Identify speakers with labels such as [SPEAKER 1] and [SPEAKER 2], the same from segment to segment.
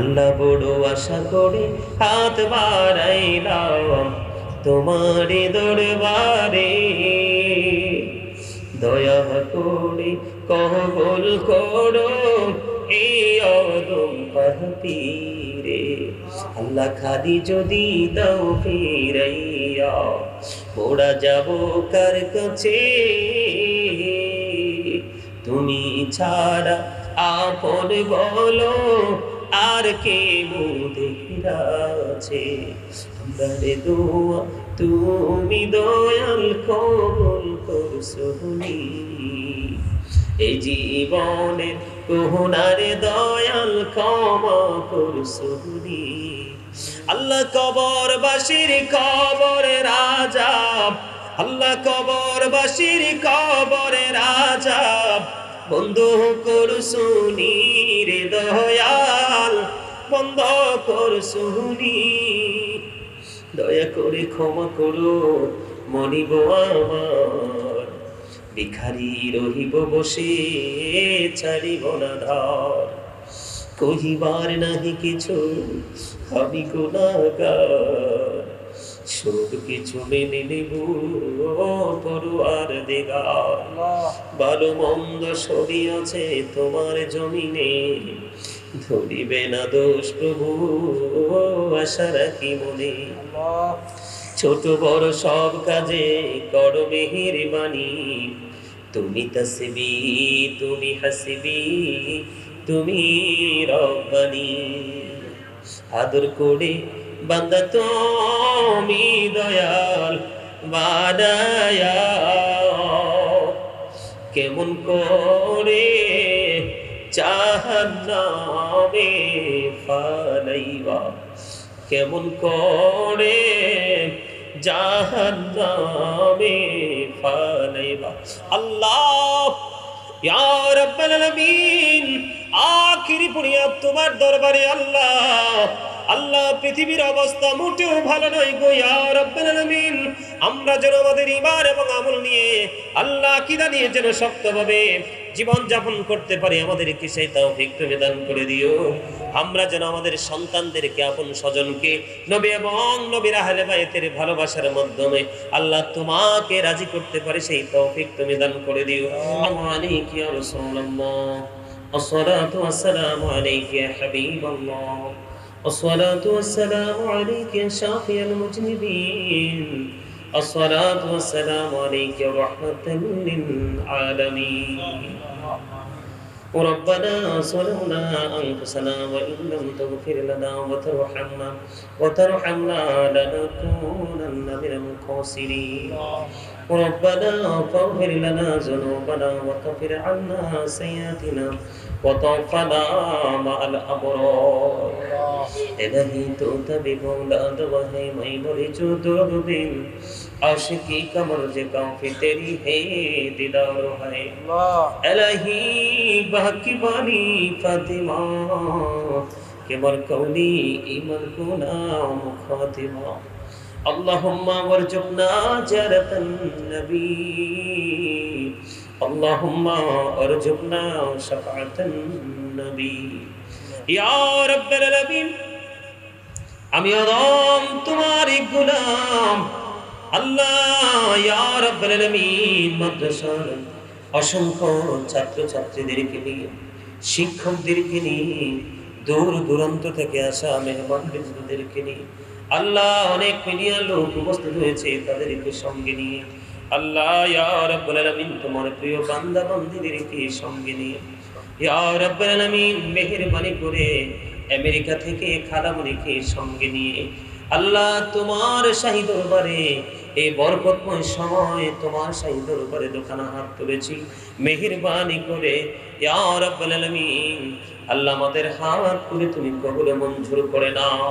[SPEAKER 1] আল্লাহ বড় আশা করে হাত বাড়াইলাম তোমার দরবারে। দয়া করে কবল করো এই অদম পাহতিরে আল্লাহ খাদি যদি দাও ফিরাইয়া মোরা যাব কার কাছে? তুমি ছাড়া আপন বলো আর কে আমরারে দোয়া তুমি দয়াল কবল করছনি এই জীবনের কোহনারে দয়াল ক্ষমা করছনি আল্লাহ কবর বাসির কবর রাজা আল্লাহ কবর বাসির কবর রাজা বন্ধ কর শুনি রে দয়াল, বন্ধ কর শুনি দয়া করে ক্ষমা করো, মনিব আমার। ভিখারি রহিব বসে, ছাড়িব না ধর। কহিবার নাহি কিছু, আমি গুণাগার। সব কিছু মেনে নেব পড়ুয়ার দেগার। ভালো মন্দ সবই আছে তোমার জমিনে ধরিবে না দোষ প্রভু আশা রাখি মনে। ছোট বড় সব কাজে করো মেহের বাণী তুমি তসবি তুমি হাসবি তুমি রব্বানি। আদর করে বান্দা তুমি দয়াল বাদায়া কেমন করে চাহান্নামে ফালাইবা। কেমন করে জাহান্নামে ফালাইবা। আল্লাহ, ইয়া রাব্বাল আলামিন, আখিরি বুনিয়াদ তোমার দরবারে আল্লাহ আল্লাহ পৃথিবীর অবস্থা মোটেও ভালো নয় গো ইয়া রাব্বাল আলামিন আমরা যেন আমাদের ইমান এবং আমল নিয়ে আল্লাহ কিদা নিয়ে যেন শক্তভাবে জীবন যাপন করতে পারি আমাদেরকে সেই তৌফিক তুমি দান করে দিও আমরা যেন আমাদের সন্তানদেরকে আপন স্বজনকে নবী এবং নবীর আহলে বাইতের ভালোবাসার মাধ্যমে আল্লাহ তোমাকে রাজি করতে পারে সেই তৌফিক তুমি দান করে দিও আলাইহি ইয়া রাসূলুল্লাহ الصلاة والسلام عليك يا حبيب الله الصلاة والسلام عليك يا شافي المجنبين. الصلاة والسلام عليك رحمة للعالمين. وربنا ظلمنا أنفسنا وإن لم تغفر لنا وترحمنا وترحمنا لنكونن من الخاسرين ربنا فاغفر لنا ذنوبنا وكفر عنا سيئاتنا وتوفنا مع الأبرار إلهي تو بھی مولاد وہی میں بری جو دور دن عاشقی کا مرج کافی تیری ہے دیدار ہے الہی باقی بانی فاطمہ کے مرکونی ایمن کو نام فاطمہ اللهم وارزقنا جارة النبي اللهم ارزقنا شفاعة النبي يا رب العالمين আমি আদম তোমার গোলাম আল্লাহ ইয়া রাব্বুল আলামিন মাদ্রাসার অসংখ্য ছাত্রছাত্রীদেরকে নিয়ে শিক্ষকদেরকে নিয়ে দূর দূরান্ত থেকে আসা মেহমান বৃন্দদেরকে নিয়ে আল্লাহ অনেক মিডিয়া লোক উপস্থিত হয়েছে তাদেরকে সঙ্গে নিয়ে। আল্লাহ, ইয়া রাব্বুল আলামিন, তোমার প্রিয় বান্দা বান্দীদেরকে সঙ্গে নিয়ে। ইয়া রাব্বুল আলামিন, মেহেরবানি করে আমেরিকা থেকে খালামণিকে সঙ্গে নিয়ে। আল্লাহ, তোমার শাহী দরবারে এই বরকতময় সময় তোমার শাহী দরবারে দোকানা হাত তুলেছি। মেহেরবানি করে, ইয়া রাব্বুল আলামিন, আল্লাহ আমাদের হাত করে তুমি কবুল মঞ্জুর করে নাও।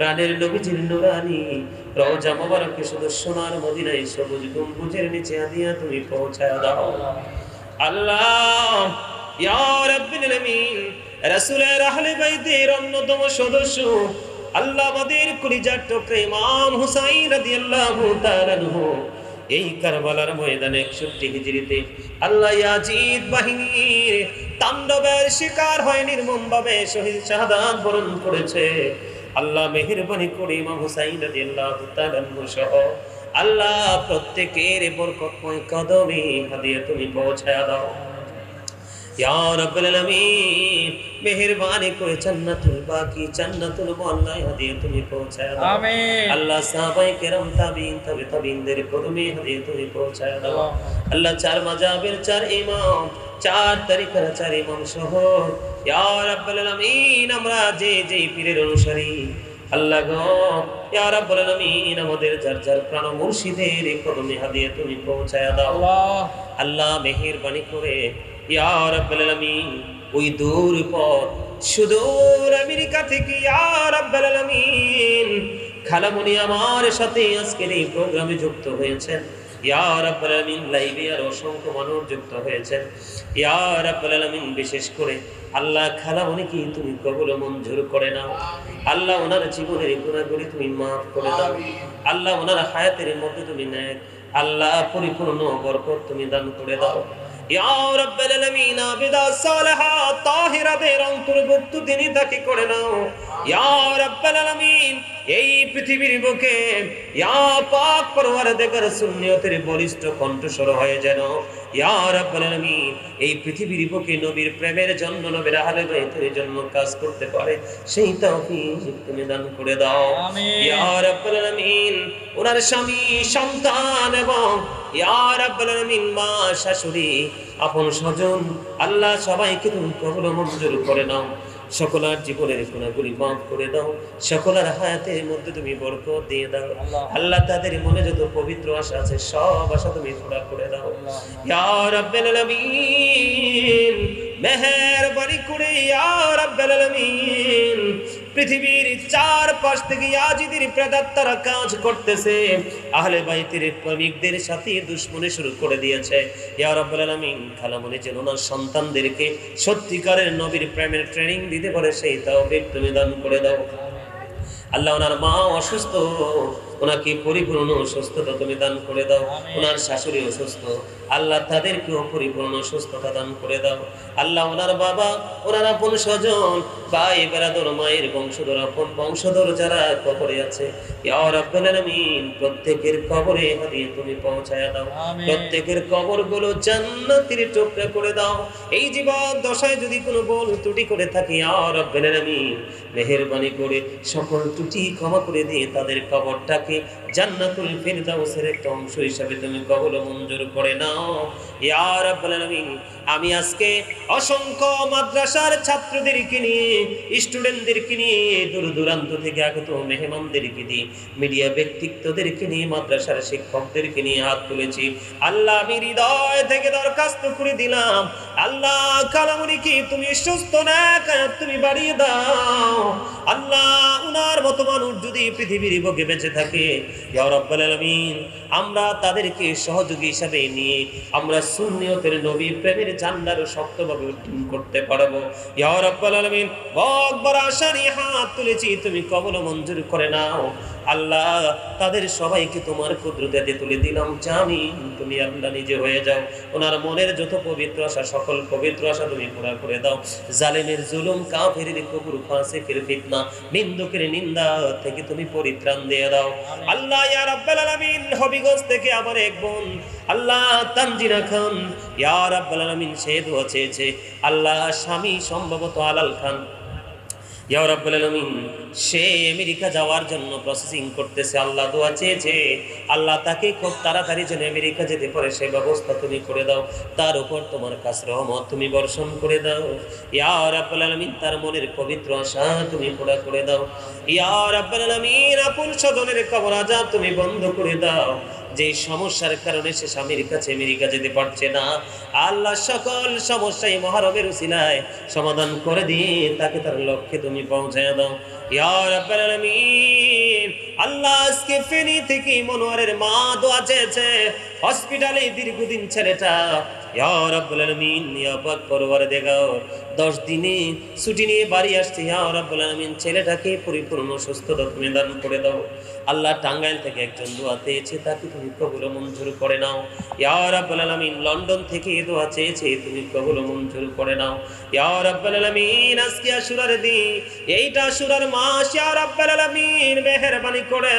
[SPEAKER 1] প্রাণের নবীজির নুরানি রওজা মোবারকে শুধু সোনার মদিনায় সবুজ গম্বুজের নিচে আদিয়া তুমি পৌঁছায় দাও। আল্লাহ, ইয়া রাব্বিল আলামিন, রাসূলের আহলে বাইতের অন্যতম সদস্য, আল্লাহ আমাদের কলিজার টুকরা ইমাম হুসাইন রাদিয়াল্লাহু তাআলা আনহু, এই কারবালার ময়দানে 61 হিজরিতে আল্লাহ ইয়াজিদ বাহিনীর তাণ্ডবের শিকার হয়, নির্মমভাবে শহীদ শাহাদাত বরণ করেছে। আল্লাহ মেহেরবানি করে ইমাম হুসাইন রাদিয়াল্লাহু তাআলা সহ আল্লাহ প্রত্যেকের বরকতময় কদমে হাদিয়া তুমি পৌঁছায় দাও। মেহেরবানি করে জান্নাতুল বাকি জান্নাতুল মোল্লায় হাদিয়া তুমি পৌঁছায় দাও।
[SPEAKER 2] আমিন।
[SPEAKER 1] আল্লাহ সাহাবায়ে কেরাম তাবিন তবে তাবিনদের কদমে হাদিয়া তুমি পৌঁছায় দাও। আল্লাহ চার চার ইমাম চার তারিখের চার ইমাম সহ ইয়া রাব্বুল আলামিন আমরা যে যে পীরের অনুসারী আল্লাহ গো ইয়া রাব্বুল আলামিন আমাদের যার যার প্রাণ মুর্শিদের কদমে হাদিয়া তুমি পৌঁছায় দাও।
[SPEAKER 2] আল্লাহ।
[SPEAKER 1] আল্লাহ মেহেরবানি করে ওই দূর পথ, সুদূর আমেরিকা থেকে আমার সাথে আজকের এই প্রোগ্রামে যুক্ত হয়েছেন। বিশেষ করে আল্লাহ খালামুনি কি তুমি কবুল মঞ্জুর করে নাও। আল্লাহ ওনার জীবনের গুণাগুলি তুমি মাফ করে দাও। আল্লাহ ওনার হায়াতের মধ্যে তুমি নেয় আল্লাহ পরিপূর্ণ বরকত তুমি দান করে দাও। ইয়া অন্তর্ভুক্ত তিনি তাকে করে নাও। ইয়া রাব্বাল আলামিন এই পৃথিবীর বুকে ইয়া পাক পরওয়ারদিগার সুন্নিয়তের বলিষ্ঠ কণ্ঠস্বর হয়ে যেন। ইয়া রাব্বাল আলামিন এই পৃথিবীর বুকে নবীর প্রেমের জন্য নবীর আহলে বাইতের জন্য কাজ করতে পারে সেই তৌফিক তুমি দান করে দাও। ইয়া রাব্বাল আলামিন ওনার স্বামী সন্তান এবং ইয়া রাব্বাল আলামিন মা শাশুড়ি আপন স্বজন আল্লাহ সবাইকে তুমি কবুল মঞ্জুর করে নাও। সকলের জীবনের গুণাগুলি মাফ করে দাও। সকলার হায়াতের মধ্যে তুমি বরকত দিয়ে দাও।
[SPEAKER 2] আল্লাহ।
[SPEAKER 1] তাদের মনে যত পবিত্র আশা আছে সব আশা তুমি পুরা করে দাও। ইয়ার রাব্বাল আলামিন মেহেরবানি করে ইয়ার রাব্বাল আলামিন পৃথিবীর চার পাশ থেকে ইয়াজিদের প্রেতাত্মারা কাজ করতেছে। আহলে বাইতের প্রেমিকদের সাথে দুশ্মনে শুরু করে দিয়েছে। ইয়া রাব্বুল আলামিন খালামনি যেন ওনার সন্তানদেরকে সত্যিকারের নবীর প্রেমের ট্রেনিং দিতে পারে সেই তাওফিক তুমি দান করে দাও। আল্লাহ ওনার মা অসুস্থ ওনাকে পরিপূর্ণ সুস্থতা তুমি দান করে দাও। ওনার শাশুড়ি অসুস্থ আল্লাহ তাদেরকেও পরিপূর্ণ সুস্থতা দান করে দাও। আল্লাহ ওনার বাবা ওনার আপন স্বজন ভাই বেড়াদর মায়ের বংশধর আপন বংশধর যারা কবরে আছে প্রত্যেকের কবরে হারিয়ে তুমি পৌঁছায় দাও। প্রত্যেকের কবরগুলো জান্নাতের টুকরা করে দাও। এই জীবন দশায় যদি কোনো বল ত্রুটি করে থাকি আর রব্বুল আলামিন মেহেরবানি করে সকল ত্রুটি ক্ষমা করে দিয়ে তাদের কবরটাকে জান্নাতুল ফিরদাউসের একটা অংশ হিসাবে তুমি কবল মঞ্জুর করে নাও। আমি আজকে অসংখ্য মাদ্রাসার ছাত্রদেরকে নিয়ে, স্টুডেন্টদেরকে নিয়ে দূর দূরান্ত থেকে আগত মেহমানদেরকে নিয়ে মিডিয়া ব্যক্তিত্বদেরকে নিয়ে, মাদ্রাসার শিক্ষকদেরকে নিয়ে হাত তুলেছি। আল্লাহ, আমি হৃদয় থেকে দরখাস্ত করে দিলাম। আল্লাহ, কালামুনি কি? তুমি সুস্থ না তুমি বাড়িয়ে দাও। আল্লাহ, উনার মতো মানুষ যদি পৃথিবীর বুকে বেঁচে থাকে আমরা তাদেরকে সহযোগী হিসাবে নিয়ে আমরা সুন্নিয়তের নবী প্রেমের জান্নারও শক্তভাবে উত্তীর্ণ করতে পারব। ইয়া রাব্বুল আলামিন, বড় আশা নিয়ে হাত তুলেছি, তুমি কবল মঞ্জুর করে নাও। আল্লাহ তাদের সবাইকে তোমার কুদরতে তুলে দিলাম জামিন তুমি আল্লাহ নিজে হয়ে যাও। ওনার মনের যত পবিত্র আশা সকল পবিত্র আশা তুমি পুরা করে দাও। জালেমের জুলুম কাফেরের কবুর ফাসিকের ফিতনা নিন্দুকের নিন্দা থেকে তুমি পরিত্রাণ দিয়ে দাও। আল্লাহ ইয়া রাব্বাল আলামিন হবিগঞ্জ থেকে আমার এক বোন আল্লাহ তানজিনা খান। ইয়া রাব্বাল আলামিন সে দোয়া চেয়েছে। আল্লাহ স্বামী সম্ভবত আলাল খান। সে আমেরিকা যাওয়ার জন্য প্রসেসিং করতেছে, আল্লাহ দোয়া চেয়েছে। আল্লাহ তাকে খুব তাড়াতাড়ি যেন আমেরিকা যেতে পারে, সে ব্যবস্থা তুমি করে দাও। তার উপর তোমার কাছ রহমত তুমি বর্ষণ করে দাও। ইয়া রাব্বুল আলামিন, তার মনের পবিত্র আশা তুমি পুরা করে দাও। ইয়া রাব্বুল আলামিন, আপন স্বজনের কবর আজাব তুমি বন্ধ করে দাও। যে সমস্যার কারণে সে স্বামীর কাছে আমেরিকা যেতে পারছে না। আল্লাহ সকল সমস্যাই মহারবের উসিলায় সমাধান করে দিয়ে তাকে তার লক্ষ্যে তুমি পৌঁছায় দাও। আল্লাহ আজকে ফেনী থেকে মনোয়ারের মা দোয়া চেয়েছে। হসপিটালে দীর্ঘদিন ছেলেটা। ইয়া রাব্বুল আলামিন ইয়া পাক পরওয়ার দেগাও 10 দিনে ছুটি নিয়ে বাড়ি আসছে। ইয়া রাব্বুল আলামিন ছেলেটাকে পরিপূর্ণ সুস্থতা তুমি দান করে দাও। আল্লাহ টাঙ্গাইল থেকে একজন দোয়া চেয়েছে, তাকে তুমি কবুল মঞ্জুর করে নাও। ইয়া রাব্বুল আলামিন, লন্ডন থেকে দোয়া চেয়েছে, তুমি কবুল মঞ্জুর করে নাও। ইয়া রাব্বুল আলামিন, আজকে আশুরার দিন। এইটা আশুরার মাস, ইয়া রাব্বুল আলামিন, মেহেরবানি করে।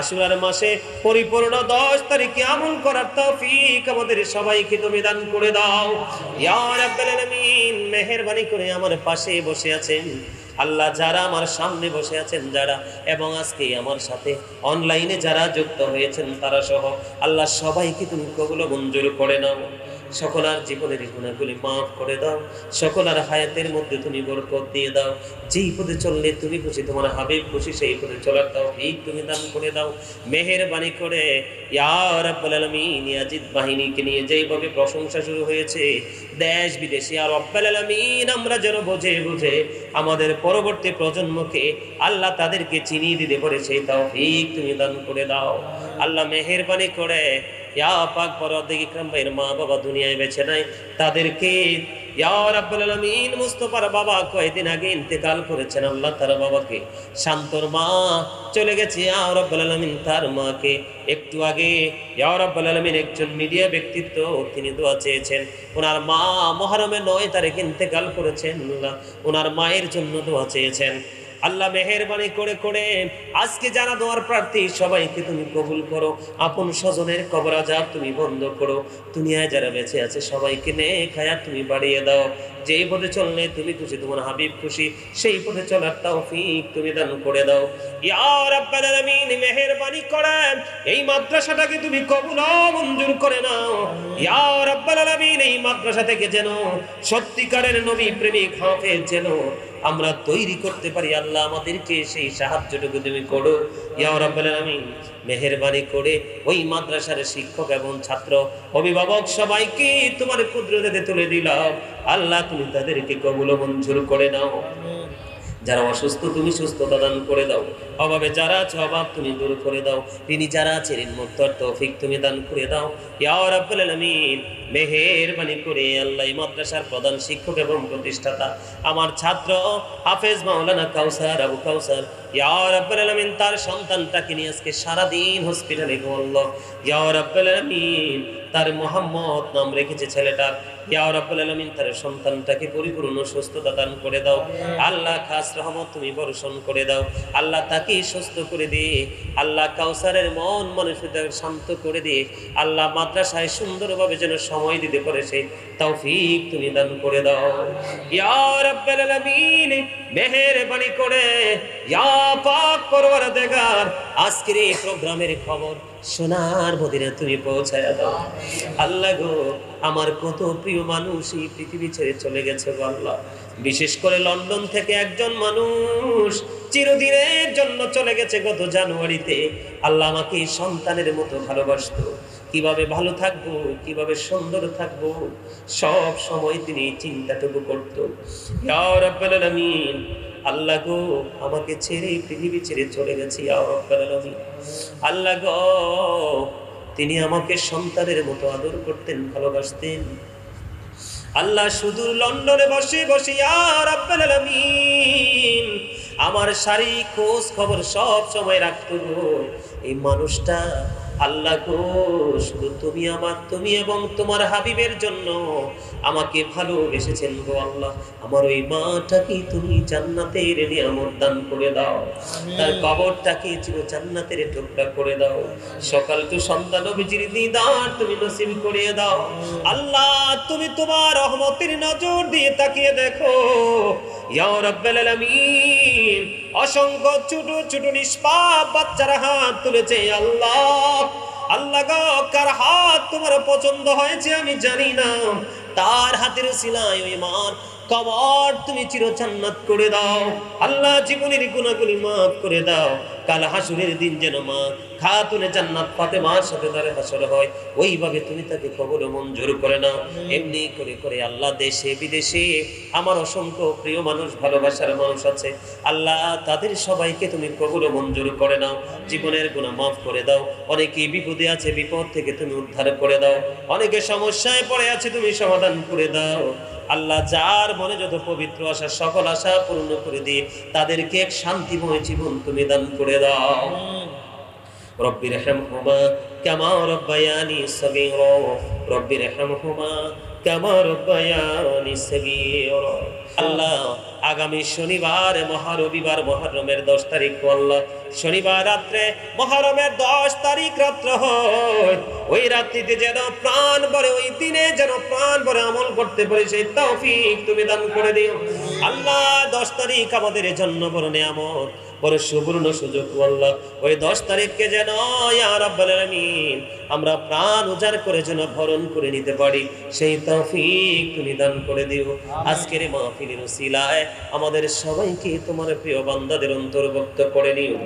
[SPEAKER 1] আশুরার মাসে পরিপূর্ণ 10 তারিখে আমল করার তৌফিক আমাদের সবাইকে তুমি দান করে দাও। ইয়া রাব্বুল আলামিন মেহেরবানি করে আমার পাশে বসে আছেন। আল্লাহ যারা আমার সামনে বসে আছেন যারা, এবং আজকে আমার সাথে অনলাইনে যারা যুক্ত হয়েছেন তারা সহ, আল্লাহ সবাইকে তুমি কবুল মঞ্জুর করে নাও। সকলার জীবনের গুণাগুলি মাফ করে দাও। সকলার হায়াতের মধ্যে তুমি বরকত দিয়ে দাও। যেই পথে চললে তুমি খুশি, তোমার হাবিব খুশি, সেই পথে চলার দাও এই তুমি দান করে দাও। মেহেরবানি করে, ইয়া ইয়াজিদ বাহিনীকে নিয়ে যেইভাবে প্রশংসা শুরু হয়েছে, দেশ, বিদেশে আর রব্বাল আলামিন, আমরা যেন বোঝে, বুঝে আমাদের পরবর্তী প্রজন্মকে আল্লাহ তাদেরকে চিনিয়ে দিতে পারে, সেই তৌফিক তুমি দান করে দাও। আল্লাহ মেহেরবানি করে শান্তর মা চলে গেছে একটু আগে একজন মিডিয়া ব্যক্তিত্ব, তিনি দোয়া চেয়েছেন, ওনার মা মহরমে নয় তারিখ ইন্তেকাল করেছেন ওনার মায়ের জন্য দোয়া চেয়েছেন। আল্লাহ মেহেরবানি করে করে আজকে যারা দোয়ার প্রার্থী সবাইকে তুমি কবুল করো। আপন স্বজনের কবর আজাব তুমি বন্ধ করো। দুনিয়ায় যারা বেঁচে আছে সবাইকে নে খায়া তুমি বাড়িয়ে দাও। যেই পথে চললে তুমি খুশি, তোমার হাবিব খুশি, সেই পথে চলার তৌফিক তুমি দান করে দাও। ইয়া রাব্বাল মেহেরবানি করে এই মাদ্রাসাটাকে তুমি কবুল মঞ্জুর করে নাও। ইয়া রাব্বাল আলামিন, এই মাদ্রাসা থেকে যেন সত্যিকারের নবী প্রেমিক হাফেজ যেন আমরা তৈরি করতে পারি, আল্লাহ আমাদেরকে সেই সাহায্যটুকু তুমি করো। ইয়া বলেন আমি মেহরবানি করে ওই মাদ্রাসার শিক্ষক এবং ছাত্র, অভিভাবক সবাইকে তোমার কুদরতে তুলে দিলাম। আল্লাহ তুমি তাদেরকে কবুল মঞ্জুর করে নাও। যারা অসুস্থ তুমি সুস্থতা দান করে দাও। অভাবে যারা আছে অভাব তুমি দূর করে দাও। তিনি যারা আছে ঋণ মুক্তর তৌফিক তুমি দান করে দাও। ইয়া রাব্বুল আলামিন, মেহেরবানি করে আল্লাহ মাদ্রাসার প্রধান শিক্ষক এবং প্রতিষ্ঠাতা, আমার ছাত্র হাফেজ মাওলানা কাউসার আবু কাউসার। ইয়া রাব্বুল আলামিন, তার সন্তানটাকে নিয়ে আজকে সারাদিন হসপিটালে ঘুরল ইয়া রাব্বুল আলামিন তার মোহাম্মদ নাম রেখেছে ছেলেটার ইয়া রাব্বুল আলামিন, তার সন্তানটাকে পরিপূর্ণ সুস্থতা দান করে দাও। আল্লাহ খাস রহমত তুমি বর্ষণ করে দাও। আল্লাহ তাকে সুস্থ করে দিয়ে আল্লাহ কাউসারের মন শান্ত করে দিয়ে আল্লাহ মাদ্রাসায় সুন্দরভাবে যেন সময় দিতে পারে, সেই তৌফিক তুমি দান করে দাও। ইয়া রাব্বুল আলামিন, মেহেরবানি করে। ইয়া পাক পরওয়ারদিগার, আজকের এই প্রোগ্রামের খবর সোনার মদিনা তুমি পৌঁছায় দাও। আল্লাহ গো, আমার কত প্রিয় মানুষ এই পৃথিবী ছেড়ে চলে গেছে আল্লাহ। বিশেষ করে লন্ডন থেকে একজন মানুষ চিরদিনের জন্য চলে গেছে গত জানুয়ারিতে। আল্লাহ আমাকে সন্তানের মতো ভালোবাসতো। কীভাবে ভালো থাকব, কীভাবে সুন্দর থাকব, সব সময় তিনি চিন্তাটুকু করতো। আল্লাহ গো, আমাকে ছেড়ে পৃথিবী ছেড়ে চলে গেছি আল্লাহ গো, তিনি আমাকে সন্তানের মতো আদর করতেন, ভালোবাসতেন আল্লাহ শুধু লন্ডনে বসে বসে আর আমার সারি খোঁজ খবর সব সময় রাখতো। এই মানুষটা আল্লাহ গো শুধু তুমি আমার তুমি এবং তোমার হাবিবের জন্য আমাকে ভালোবেসেছেন গো আল্লাহ। আমার ওই মাটাকে তুমি জান্নাতের নিয়ামত দান করে দাও। তার কবরটাকে চির জান্নাতের টুকরা করে দাও। সকাল টু সন্ধ্যা নবীজির দিদার তুমি নসিব করিয়ে দাও। আল্লাহ তুমি তোমার রহমতের নজর দিয়ে তাকিয়ে দেখো। ইয়া রাব্বাল আলামিন অসংখ্য ছোট ছোট নিষ্পাপ বাচ্চারা হাত তুলেছে, আল্লাহ আল্লাহ কার হাত তোমার পছন্দ হয়েছে আমি জানি না। তার হাতের সিলাই ওই মার কবর তুমি চিরচান্নাত করে দাও। আল্লাহ জীবনের গুণাগুলি মাফ করে দাও। কাল হাসুরের দিন যেন মা খাতুনে জান্নাত ফাতেমার সাথে তার হাসর হয়। ওইভাবে তুমি তাকে কবর মঞ্জুর করে নাও। এমনি করে করে আল্লাহ দেশে, বিদেশে আমার অসংখ্য প্রিয় মানুষ, ভালোবাসার মানুষ আছে। আল্লাহ তাদের সবাইকে তুমি কবর মঞ্জুর করে নাও। জীবনের গুণা মাফ করে দাও। অনেকে বিপদে আছে, বিপদ থেকে তুমি উদ্ধার করে দাও। অনেকে সমস্যায় পড়ে আছে, তুমি সমাধান করে দাও। আল্লাহ যার মনে যত পবিত্র আশা, সকল আশা পূর্ণ করে দিয়ে তাদেরকে এক শান্তিময় জীবন তুমি দান করে দাও। রব্বির হেমহুমা কেমা রব্বায়ানি সবি রব্বির হেমহুমা কেমা রব্বায়ানি সবির আল্লাহ, আগামী শনিবার, মহারবিবার, মহারমের দশ তারিখ, আল্লাহ শনিবার রাত্রে মহরমের দশ তারিখ রাত্র হয়। ওই রাত্রিতে যেন প্রাণ ভরে, ওই দিনে যেন প্রাণ ভরে আমল করতে পারি, সেই তৌফিক তুমি দান করে দিও। আল্লাহ, দশ তারিখ আমাদের জন্য বড় নিয়ামত, বড় সুবর্ণ সুযোগ আল্লাহ। ওই দশ তারিখকে যেন আলামিন, আমরা প্রাণ উজাড় করে যেন ভরণ করে নিতে পারি, সেই তৌফিক তুমি দান করে দিও। আজকের মাহফিলের উসিলায় আমাদের সবাইকে তোমার প্রিয় বান্দাদের অন্তর্ভুক্ত করে নিও।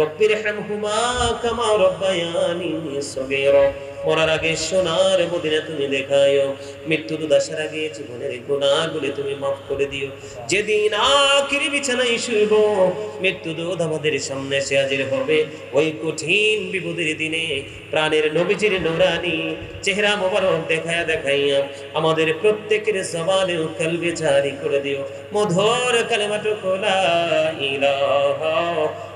[SPEAKER 1] রব্বির হামহুমা কামা রব্বায়ানি মরার আগে সোনার তুমি দেখায়ও মৃত্যু দুদাসার আগে জীবনের গুণাগুলি তুমি মাফ করে দিও। যেদিন বিছানায় শুইব, মৃত্যু আমাদের সামনে এসে হাজির হবে। ওই কঠিন বিপদের দিনে প্রাণের নবীজির নোরানি চেহারা মোবারক দেখায়া দেখাইয়া আমাদের প্রত্যেকের ও কলবে জারি করে দিও। মধুর কালেমাটু কোলা ইলাহা